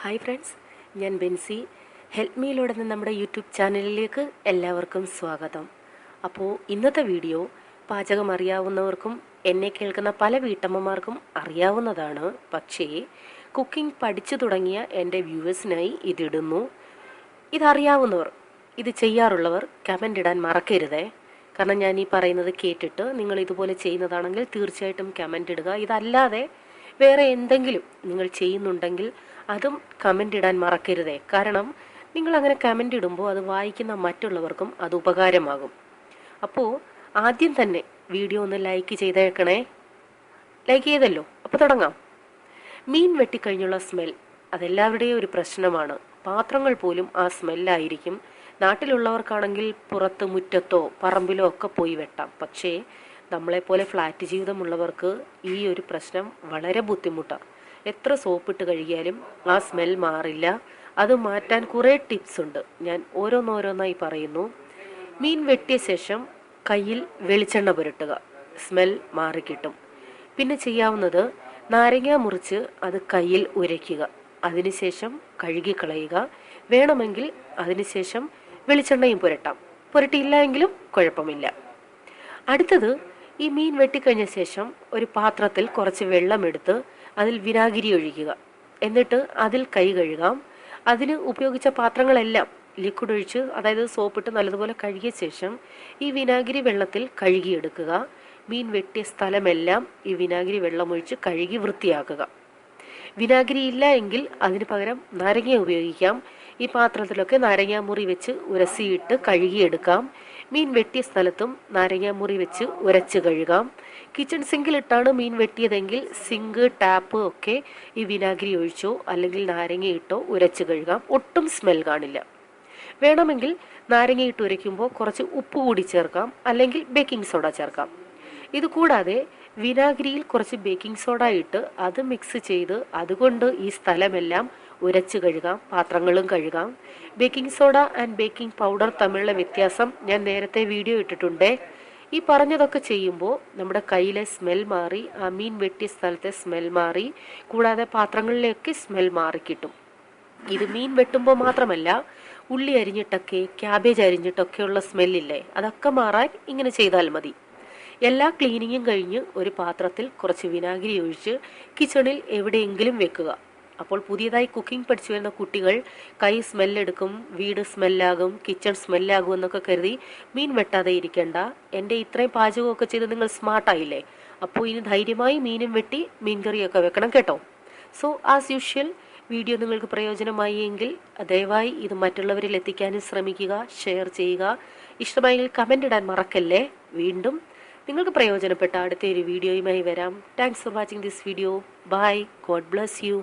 Hi friends ഞാൻ Benzy. Help മീയിലൂടെ നിന്ന് നമ്മുടെ യൂട്യൂബ് ചാനലിലേക്ക് എല്ലാവർക്കും സ്വാഗതം. അപ്പോൾ ഇന്നത്തെ വീഡിയോ പാചകം അറിയാവുന്നവർക്കും എന്നെ കേൾക്കുന്ന പല വീട്ടമ്മമാർക്കും അറിയാവുന്നതാണ്. പക്ഷേ കുക്കിംഗ് പഠിച്ചു തുടങ്ങിയ എന്റെ വ്യൂവേഴ്സിനായി ഇതിടുന്നു. ഇതറിയാവുന്നവർ ഇത് ചെയ്യാറുള്ളവർ കമന്റ് ഇടാൻ മറക്കരുതേ. കാരണം ഞാൻ ഈ പറയുന്നത് കേട്ടിട്ട് നിങ്ങൾ ഇതുപോലെ ചെയ്യുന്നതാണെങ്കിൽ തീർച്ചയായിട്ടും കമന്റ് ഇടുക. ഇതല്ലാതെ വേറെ എന്തെങ്കിലും നിങ്ങൾ ചെയ്യുന്നുണ്ടെങ്കിൽ അതും കമന്റ് ഇടാൻ മറക്കരുതേ. കാരണം നിങ്ങൾ അങ്ങനെ കമന്റ് ഇടുമ്പോൾ അത് വായിക്കുന്ന മറ്റുള്ളവർക്കും അത് ഉപകാരമാകും. അപ്പോൾ ആദ്യം തന്നെ വീഡിയോ ഒന്ന് ലൈക്ക് ചെയ്തേക്കണേ. ലൈക്ക് ചെയ്തല്ലോ. അപ്പോൾ തുടങ്ങാം. മീൻ വെട്ടിക്കഴിഞ്ഞുള്ള സ്മെൽ അതെല്ലാവരുടെയും ഒരു പ്രശ്നമാണ്. പാത്രങ്ങൾ പോലും ആ സ്മെല്ലായിരിക്കും നാട്ടിലുള്ളവർക്കാണെങ്കിൽ പുറത്ത് മുറ്റത്തോ പറമ്പിലോ ഒക്കെ പോയി വെട്ടാം. പക്ഷേ നമ്മളെപ്പോലെ ഫ്ലാറ്റ് ജീവിതമുള്ളവർക്ക് ഈ ഒരു പ്രശ്നം വളരെ ബുദ്ധിമുട്ടാണ് എത്ര സോപ്പിട്ട് കഴുകിയാലും ആ സ്മെൽ മാറില്ല. അത് മാറ്റാൻ കുറേ ടിപ്സ് ഉണ്ട്. ഞാൻ ഓരോന്നോരോന്നായി പറയുന്നു. മീൻ വെട്ടിയ ശേഷം കയ്യിൽ വെളിച്ചെണ്ണ പുരട്ടുക. സ്മെൽ മാറിക്കിട്ടും. പിന്നെ ചെയ്യാവുന്നത് നാരങ്ങ മുറിച്ച് അത് കയ്യിൽ ഉരയ്ക്കുക. അതിനുശേഷം കഴുകിക്കളയുക വേണമെങ്കിൽ അതിനുശേഷം വെളിച്ചെണ്ണയും പുരട്ടാം. പുരട്ടിയില്ല എങ്കിലും കുഴപ്പമില്ല. അടുത്തത് ഈ മീൻ വെട്ടിക്കഴിഞ്ഞ ശേഷം ഒരു പാത്രത്തിൽ കുറച്ച് വെള്ളമെടുത്ത് അതിൽ വിനാഗിരി ഒഴിക്കുക. എന്നിട്ട് അതിൽ കൈ കഴുകാം. അതിന് ഉപയോഗിച്ച പാത്രങ്ങളെല്ലാം ലിക്വിഡ് ഒഴിച്ച് അതായത് സോപ്പിട്ട് നല്ലതുപോലെ കഴുകിയ ശേഷം ഈ വിനാഗിരി വെള്ളത്തിൽ കഴുകിയെടുക്കുക. മീൻ വെട്ടിയ സ്ഥലമെല്ലാം ഈ വിനാഗിരി വെള്ളമൊഴിച്ച് കഴുകി വൃത്തിയാക്കുക. വിനാഗിരി ഇല്ല എങ്കിൽ അതിന് പകരം നാരങ്ങ ഉപയോഗിക്കാം. ഈ പാത്രത്തിലൊക്കെ നാരങ്ങാമുറി വെച്ച് ഉരസിയിട്ട് കഴുകിയെടുക്കാം. മീൻ വെട്ടിയ സ്ഥലത്തും നാരങ്ങാമുറി വെച്ച് ഉരച്ച് കഴുകാം. കിച്ചൺ സിങ്കിലിട്ടാണ് മീൻ വെട്ടിയതെങ്കിൽ സിങ്ക് ടാപ്പ് ഒക്കെ ഈ വിനാഗിരി ഒഴിച്ചോ അല്ലെങ്കിൽ നാരങ്ങ ഇട്ടോ ഉരച്ച് കഴുകാം. ഒട്ടും സ്മെൽ കാണില്ല. വേണമെങ്കിൽ നാരങ്ങ ഇട്ട് ഉരയ്ക്കുമ്പോൾ കുറച്ച് ഉപ്പ് കൂടി ചേർക്കാം അല്ലെങ്കിൽ ബേക്കിംഗ് സോഡ ചേർക്കാം. ഇത് കൂടാതെ വിനാഗിരിയിൽ കുറച്ച് ബേക്കിംഗ് സോഡ ഇട്ട് അത് മിക്സ് ചെയ്ത് അതുകൊണ്ട് ഈ സ്ഥലമെല്ലാം ഉരച്ച് കഴുകാം പാത്രങ്ങളും കഴുകാം. Baking soda and baking powder തമ്മിലുള്ള വ്യത്യാസം ഞാൻ നേരത്തെ വീഡിയോ ഇട്ടിട്ടുണ്ട്. ഈ പറഞ്ഞതൊക്കെ ചെയ്യുമ്പോൾ നമ്മുടെ കയ്യിലെ സ്മെൽ മാറി ആ മീൻ വെട്ടിയ സ്ഥലത്തെ സ്മെൽ മാറി കൂടാതെ പാത്രങ്ങളിലേക്ക് സ്മെൽ മാറിക്കിട്ടും ഇത് മീൻ വെട്ടുമ്പോൾ മാത്രമല്ല ഉള്ളി അരിഞ്ഞിട്ടൊക്കെ ക്യാബേജ് അരിഞ്ഞിട്ടൊക്കെയുള്ള സ്മെല്ലില്ലേ അതൊക്കെ മാറാൻ ഇങ്ങനെ ചെയ്താൽ മതി. എല്ലാ ക്ലീനിങ്ങും കഴിഞ്ഞ് ഒരു പാത്രത്തിൽ കുറച്ച് വിനാഗിരി ഒഴിച്ച് കിച്ചണിൽ എവിടെയെങ്കിലും വെക്കുക. അപ്പോൾ പുതിയതായി കുക്കിംഗ് പഠിച്ചു വരുന്ന കുട്ടികൾ കൈ സ്മെല്ലെടുക്കും വീട് സ്മെല്ലാകും കിച്ചൺ സ്മെല്ലാകും എന്നൊക്കെ കരുതി മീൻ വെട്ടാതെ ഇരിക്കേണ്ട. എന്റെ ഇത്രയും പാചകമൊക്കെ ചെയ്ത് നിങ്ങൾ സ്മാർട്ടായില്ലേ അപ്പോൾ ഇനി ധൈര്യമായി മീനും വെട്ടി മീൻ കറിയൊക്കെ വെക്കണം കേട്ടോ. സോ ആസ് യൂഷ്വൽ വീഡിയോ നിങ്ങൾക്ക് പ്രയോജനമായി എങ്കിൽ ദയവായി ഇത് മറ്റുള്ളവരിൽ എത്തിക്കാനും ശ്രമിക്കുക ഷെയർ ചെയ്യുക. ഇഷ്ടമായെങ്കിൽ കമന്റ് ഇടാൻ മറക്കല്ലേ? വീണ്ടും നിങ്ങൾക്ക് പ്രയോജനപ്പെട്ട അടുത്ത ഒരു വീഡിയോയുമായി വരാം. Thanks for watching this video bye God bless you